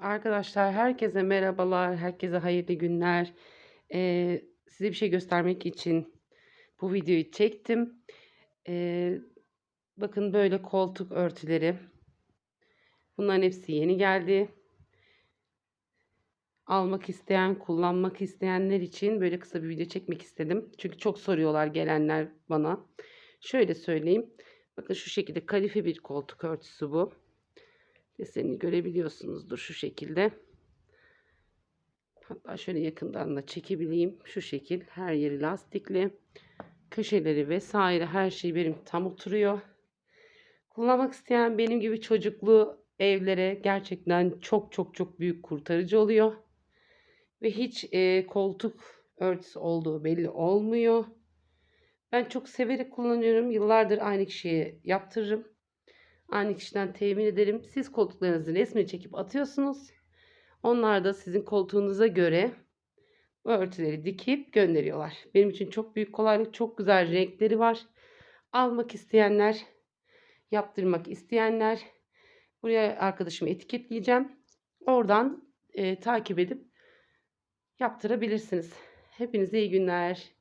Arkadaşlar herkese merhabalar, herkese hayırlı günler. Eee, size bir şey göstermek için bu videoyu çektim. Eee, bakın böyle koltuk örtüleri. Bunların hepsi yeni geldi. Almak isteyen, kullanmak isteyenler için böyle kısa bir video çekmek istedim. Çünkü çok soruyorlar gelenler bana. Şöyle söyleyeyim. Bakın şu şekilde kalife bir koltuk örtüsü bu. Desenini görebiliyorsunuzdur şu şekilde. Hatta şöyle yakından da çekebileyim. Şu şekil her yeri lastikli. Köşeleri vesaire her şey benim tam oturuyor. Kullanmak isteyen benim gibi çocuklu evlere gerçekten çok çok çok büyük kurtarıcı oluyor. Ve hiç e, koltuk örtüsü olduğu belli olmuyor. Ben çok severek kullanıyorum. Yıllardır aynı kişiye yaptırırım. Aynı kişiden temin ederim. Siz koltuklarınızın resmini çekip atıyorsunuz. Onlar da sizin koltuğunuza göre bu örtüleri dikip gönderiyorlar. Benim için çok büyük kolaylık. Çok güzel renkleri var. Almak isteyenler, yaptırmak isteyenler buraya arkadaşımı etiketleyeceğim. Oradan e, takip edip yaptırabilirsiniz. Hepinize iyi günler.